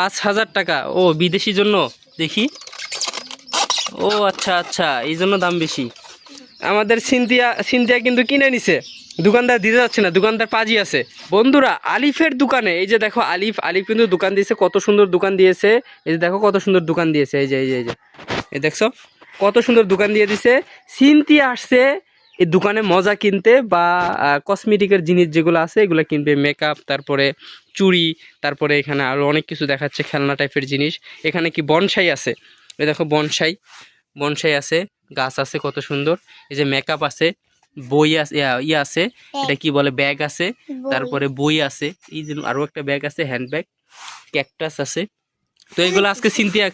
পাঁচ হাজার টাকা। ও, বিদেশি জন্য? দেখি। ও আচ্ছা আচ্ছা এই জন্য দাম বেশি। আমাদের সিনথিয়া সিনথিয়া কিন্তু কিনে নিছে। দোকানদার দিতে যাচ্ছে না, দোকানদার পাজি আছে। বন্ধুরা, আলিফের দোকানে, এই যে দেখো আলিফ আলিফ কিন্তু দোকান দিয়েছে, কত সুন্দর দোকান দিয়েছে। এই যে দেখো কত সুন্দর দোকান দিয়েছে, এই যে এই যে এই যে। এই দেখছ, কত সুন্দর দোকান দিয়ে দিছে। সিনথিয়া আসছে এই দোকানে মজা কিনতে বা কসমেটিকের জিনিস যেগুলো আছে এগুলো কিনবে। মেকআপ তারপরে চুড়ি তারপরে এখানে আরও অনেক কিছু দেখাচ্ছে খেলনা টাইপের জিনিস। এখানে কি বনসাই আছে? এই দেখো বনসাই বনসাই আছে গাছ আছে কত সুন্দর। এই যে মেকআপ আছে বই আছে ইয়ে আছে এটা কি বলে? ব্যাগ আছে তারপরে বই আছে এই যে আরও একটা ব্যাগ আছে হ্যান্ডব্যাগ ক্যাকটাস আছে। তো এইগুলো আজকে সিনথিয়া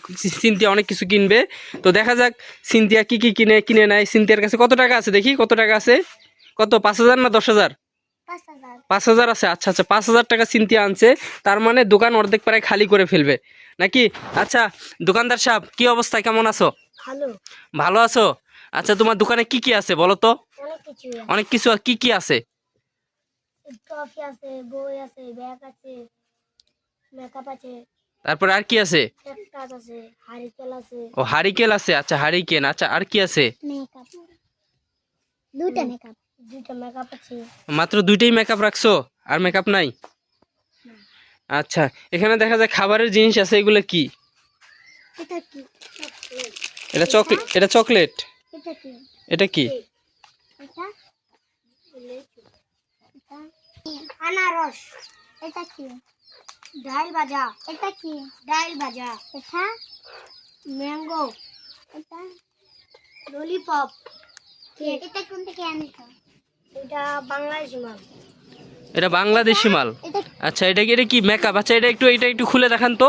সিনতিয়া অনেক কিছু কিনবে। তো দেখা যাক সিনথিয়া কি কি কিনে কিনে নেয়। সিনথিয়ার কাছে কত টাকা আছে দেখি? কত টাকা আছে? কত? পাঁচ হাজার না দশ হাজার? পাঁচ হাজার আছে। আচ্ছা আচ্ছা পাঁচ হাজার টাকা সিনথিয়া আনছে। তার মানে দোকান অর্ধেক প্রায় খালি করে ফেলবে। নাকি? আচ্ছা দোকানদার সাহেব কি অবস্থা কেমন আছো? ভালো। আছো? আচ্ছা তোমার দোকানে কি কি আছে বলো তো? অনেক কিছু আর কি কি আছে? আছে বই আছে ব্যাগ আছে মেকআপ আছে। তারপরে আর কি আছে? ও হারিকেল আছে আচ্ছা হারিকেন আচ্ছা আর কি আছে? মাত্র দুইটাই মেকআপ রাখছো? আর মেকআপ নাই? আচ্ছা এখানে দেখা যায় খাবারের জিনিস আছে এগুলো কি? এটা চকলেট? এটা চকলেট এটা কি? আনারস। এটা কি? ডাল ভাজা। এটা কি? ডাল ভাজা। এটা? ম্যাঙ্গো। এটা? ললিপপ। এটা কোন থেকে আনিছো? এটা বাংলাদেশি মাল। এটা বাংলাদেশি মাল? আচ্ছা এটা কি এটা কি মেকআপ আচ্ছা এটা একটু এটা একটু খুলে দেখান তো।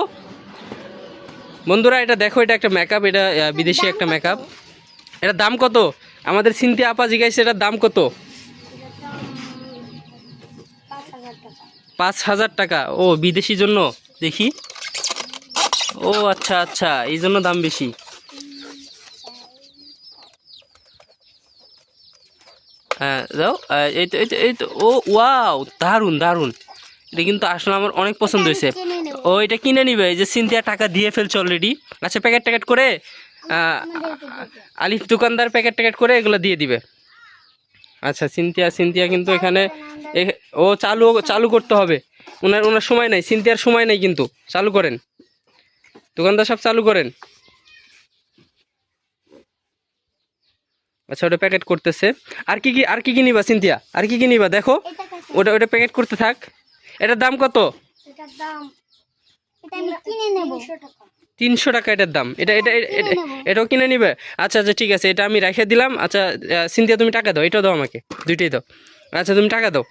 বন্ধুরা এটা দেখো এটা একটা মেকআপ এটা বিদেশি একটা মেকআপ এটার দাম কত? আমাদের সিনতি আপা জিজ্ঞাসা এটার দাম কত? পাঁচ হাজার টাকা। ও বিদেশি জন্য? দেখি। ও আচ্ছা আচ্ছা এই জন্য দাম বেশি। হ্যাঁ আহ, এই তো এই তো এই তো ও ওয়াও দারুণ দারুণ এটা কিন্তু আসলে আমার অনেক পছন্দ হয়েছে। ও এটা কিনে নিবে। এই যে সিনথিয়া টাকা দিয়ে ফেলছে অলরেডি আচ্ছা প্যাকেট ট্যাকেট করে আলিফ দোকানদার প্যাকেট ট্যাকেট করে এগুলো দিয়ে দিবে। আচ্ছা সিনথিয়া সিনথিয়া কিন্তু এখানে ও চালু চালু করতে হবে। ওনার ওনার সময় নাই সিনথিয়ার সময় নাই কিন্তু। চালু করেন। দোকানদার সব চালু করেন। আচ্ছা ওটা প্যাকেট করতেছে। আর কি কি আর কি কি নিবা সিনথিয়া? আর কি কি নিবা? দেখো। ওটা ওটা প্যাকেট করতে থাক। এটার দাম কত? এটার দাম এটা আমি কিনে নেব। 300 টাকা। তিনশো টাকা এটার দাম। এটা এটা নেব। এটাও কিনে নিবে? আচ্ছা আচ্ছা ঠিক আছে এটা আমি রেখে দিলাম। আচ্ছা আহ, সিনথিয়া তুমি টাকা দাও এটাও দাও আমাকে দুইটাই দাও। আচ্ছা তুমি টাকা দাও।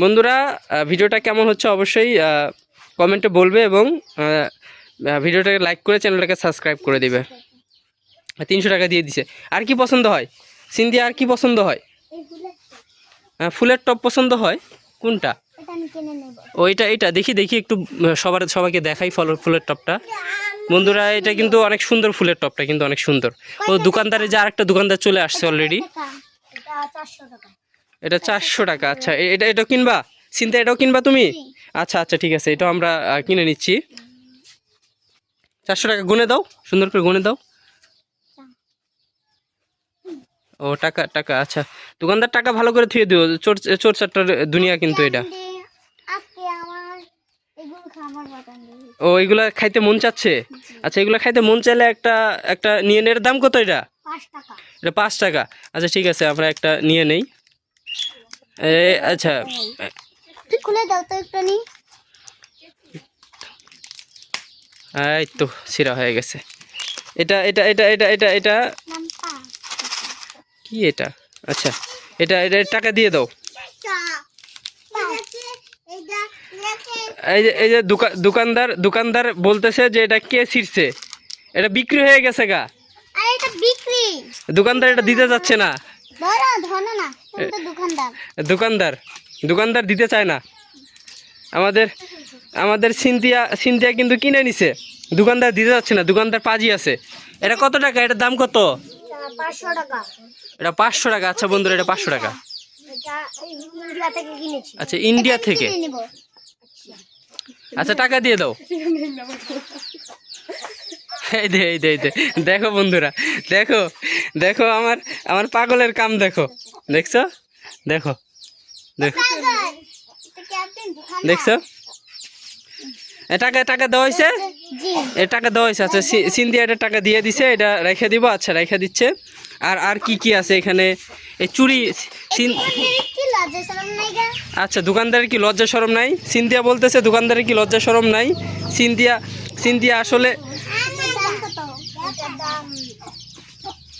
বন্ধুরা ভিডিওটা কেমন হচ্ছে অবশ্যই কমেন্টে বলবে এবং ভিডিওটাকে লাইক করে চ্যানেলটাকে সাবস্ক্রাইব করে দিবে। তিনশো টাকা দিয়ে দিছে। আর কি পছন্দ হয়? সিন্ধিয়া আর কি পছন্দ হয়? ফুলের টপ পছন্দ হয়? কোনটা? ওইটা এইটা দেখি দেখি একটু সবার সবাইকে দেখাই ফল ফুলের টপটা। বন্ধুরা এটা কিন্তু অনেক সুন্দর ফুলের টপটা কিন্তু অনেক সুন্দর। ও দোকানদারে যে আরেকটা দোকানদার চলে আসছে অলরেডি এটা চারশো টাকা। এটা আচ্ছা। এটা এটাও কিনবা? চিন্তা এটাও কিনবা তুমি? আচ্ছা আচ্ছা ঠিক আছে এটাও আমরা কিনে নিচ্ছি। চারশো টাকা গুনে দাও সুন্দর করে গুনে দাও। ও টাকা টাকা আচ্ছা। দোকানদার টাকা ভালো করে থুয়ে দিও চোর চোর চারটার দুনিয়া কিন্তু এটা আজকে আমার এগুলো খাবার বাটান দিই ও এগুলা খাইতে মন চাচ্ছে? আচ্ছা এগুলা খাইতে মন চাইলে একটা একটা নিয়ে নের দাম কত এটা? এটা পাঁচ টাকা। আচ্ছা ঠিক আছে আমরা একটা নিয়ে নেই। আচ্ছা। খুলে দাও তো একটু নি। এই তো সিরা হয়ে গেছে। এটা এটা এটা এটা এটা এটা? কি এটা? আচ্ছা এটা এটা টাকা দিয়ে দাও। এই যে এই যে দোকা- দোকানদার দোকানদার বলতেছে যে এটা কে ছিঁড়ছে? এটা বিক্রি হয়ে গেছে গা। আরে এটা বিক্রি। দোকানদার এটা দিতে যাচ্ছে না। ধরো ধরো না তুমি দোকানদার। দোকানদার দোকানদার দিতে চায় না। আমাদের আমাদের সিনথিয়া সিনথিয়া কিন্তু কিনে নিছে। দোকানদার দিতে যাচ্ছে না দোকানদার পাজি আছে। এটা কত টাকা? এটার দাম কত? এটা পাঁচশো টাকা। আচ্ছা বন্ধুরা এটা পাঁচশো টাকা। আচ্ছা ইন্ডিয়া থেকে। আচ্ছা টাকা দিয়ে দাও। এই দে এই দে এই দে। দেখো বন্ধুরা দেখো দেখো আমার আমার পাগলের কাম দেখো। দেখছ? দেখো দেখো। দেখছ? টাকা টাকা দেওয়া হয়েছে? এ টাকা দেওয়া হয়েছে। আচ্ছা সি- সিন্ধিয়া এটা টাকা দিয়ে দিছে এটা রেখে দিব। আচ্ছা রেখে দিচ্ছে। আর আর কি কি আছে এখানে? এই চুরি আচ্ছা দোকানদারের কি লজ্জা সরম নাই? সিন্ধিয়া বলতেছে দোকানদারের কি লজ্জা সরম নাই? সিন্ধিয়া সিন্ধিয়া আসলে এটার দাম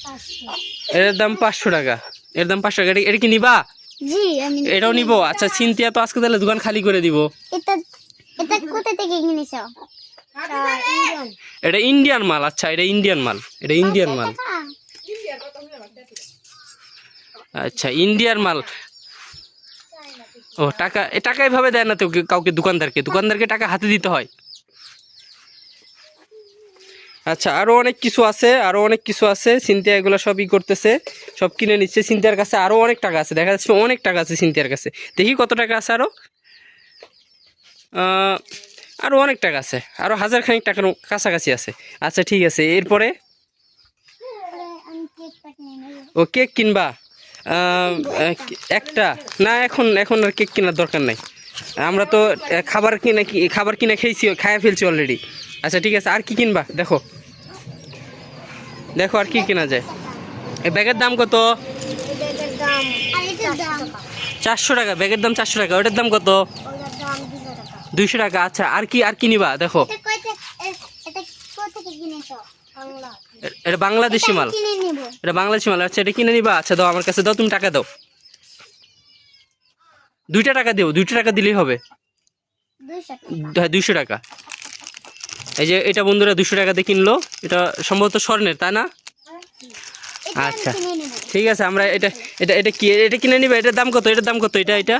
পাঁচশো। এর দাম পাঁচশো টাকা। এর দাম পাঁচশো টাকা। এটা- কি নিবা? এটাও নিবো? আচ্ছা সিন্ধিয়া তো আজকে তাহলে দোকান খালি করে দিব। এটা এটা কোথা থেকে কিনেছো ইন্ডিয়ান। এটা ইন্ডিয়ান মাল। আচ্ছা এটা ইন্ডিয়ান মাল। এটা ইন্ডিয়ান মাল। আচ্ছা ইন্ডিয়ার মাল। ও, টাকা, এ, টাকা এভাবে দেয় না তো কেউ- কাউকে, দোকানদারকে? দোকানদারকে টাকা হাতে দিতে হয়। আচ্ছা আরও অনেক কিছু আছে আরও অনেক কিছু আছে। সিনথিয়া এগুলো সবই করতেছে, সব কিনে নিচ্ছে। সিনথিয়ার কাছে আরও অনেক টাকা আছে, দেখা যাচ্ছে অনেক টাকা আছে সিনথিয়ার কাছে। দেখি কত টাকা আছে আরও আরও অনেক টাকা আছে আরও হাজার খানিক টাকার কাছাকাছি আছে। আচ্ছা ঠিক আছে, এরপরে? ও, কেক কিনবা? একটা। না, এখন এখন আর কেক কেনার দরকার নাই। আমরা তো খাবার কিনে খাবার কিনে খেয়েছি, খাইয়ে ফেলছি অলরেডি আচ্ছা ঠিক আছে, আর কি কিনবা? দেখো। দেখো, আর কি কেনা যায়। এই ব্যাগের দাম কত? চারশো টাকা। ব্যাগের দাম চারশো টাকা। ওটার দাম কত? দুইশো টাকা। আচ্ছা আর কি আর কি নিবা? দেখো। এটা বাংলাদেশি মাল। এটা বাংলাদেশি মাল। আচ্ছা এটা কিনে নিবা? আচ্ছা দাও আমার কাছে। দাও তুমি টাকা দাও। দুইটা টাকা দিও। দুইটা টাকা দিলেই হবে। হ্যাঁ দুইশো টাকা। এই যে এটা বন্ধুরা দুশো টাকাতে কিনলো। এটা সম্ভবত স্বর্ণের তাই না? আচ্ছা। ঠিক আছে আমরা এটা এটা এটা কি এটা কিনে নিবে? এটার দাম কত? এটার দাম কত? এটা এটা?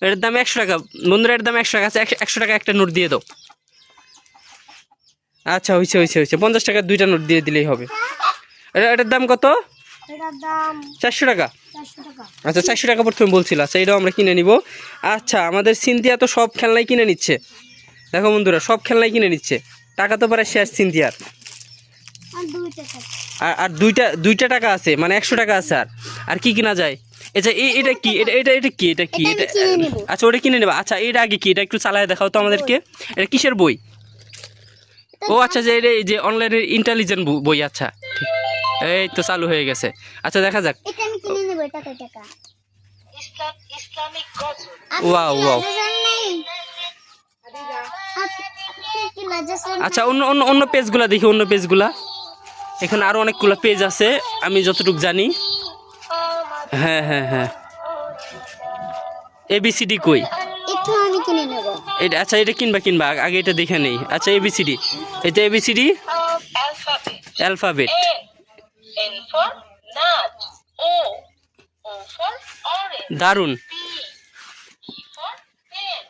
এটার দাম একশো টাকা। বন্ধুরা এটার দাম একশো টাকা আছে। একশো- একশো টাকা একটা নোট দিয়ে দাও। আচ্ছা হয়েছে হয়েছে হয়েছে পঞ্চাশ টাকার দুইটা নোট দিয়ে দিলেই হবে। এটা এটার দাম কত? চারশো টাকা। আচ্ছা চারশো টাকা প্রথমে বলছিল। আচ্ছা এটাও আমরা কিনে নিব। আচ্ছা আমাদের সিনথিয়া তো সব খেলনাই কিনে নিচ্ছে। দেখো বন্ধুরা সব খেলনাই কিনে নিচ্ছে। টাকা তো প্রায় শেষ সিনথিয়ার। আর আর দুইটা দুইটা টাকা আছে মানে একশো টাকা আছে আর। আর কি কিনা যায়? আচ্ছা এই এটা কি? এটা এটা এটা কি? এটা কি? এটা। আচ্ছা ওটা কিনে নেবা। আচ্ছা এটা আগে কি? এটা একটু চালায় দেখাও তো আমাদেরকে। এটা কিসের বই? ও আচ্ছা যে এই যে অনলাইনের ইন্টেলিজেন্ট বই আচ্ছা এই তো চালু হয়ে গেছে। আচ্ছা দেখা যাক। Wow wow. আচ্ছা অন্য অন্য অন্য পেজগুলা দেখি অন্য পেজগুলা। এখানে আরও অনেকগুলো পেজ আছে আমি যতটুকু জানি। হ্যাঁ হ্যাঁ হ্যাঁ। এবিসিডি কই? এটা আচ্ছা এটা কিনবা কিনবা আগে- এটা দেখে নেই আচ্ছা এবিসিডি এটা A B C D. Alphabet A. N for nut. O. O দারুণ P. P for pen.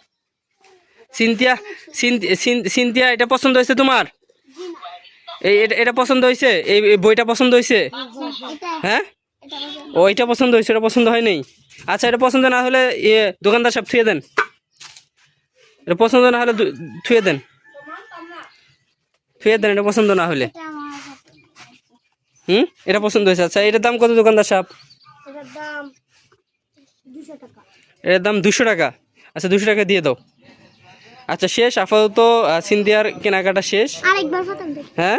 Cynthia, scene- সিন- সিনথিয়া, এটা পছন্দ হয়েছে তোমার এই, এটা- পছন্দ হয়েছে এই বইটা পছন্দ হয়েছে হ্যাঁ ও, এটা পছন্দ হয়েছে এটা পছন্দ হয় নাই আচ্ছা এটা পছন্দ না হলে ইয়ে দোকানদার সব থুয়ে দেন এটা পছন্দ না হলে থুয়ে দেন। থুয়ে দেন এটা পছন্দ না হলে। হুম? এটা পছন্দ হয়েছে। আচ্ছা এটার দাম কত দোকানদার সাহেব? এটার দাম দুশো টাকা। আচ্ছা দুশো টাকা দিয়ে দাও। আচ্ছা শেষ আপাতত সিন্ধিয়ার কেনাকাটা শেষ। হ্যাঁ?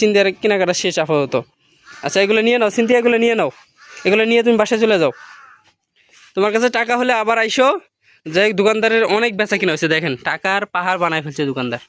সিন্ধিয়ার কেনাকাটা শেষ আপাতত। আচ্ছা এগুলো নিয়ে নাও সিন্ধিয়া এগুলো নিয়ে নাও। এগুলো নিয়ে তুমি বাসায় চলে যাও। তোমার কাছে টাকা হলে আবার আইসো। যাই দোকানদারের অনেক বেচা কিনা হয়েছে দেখেন টাকার পাহাড় বানায় ফেলছে দোকানদার।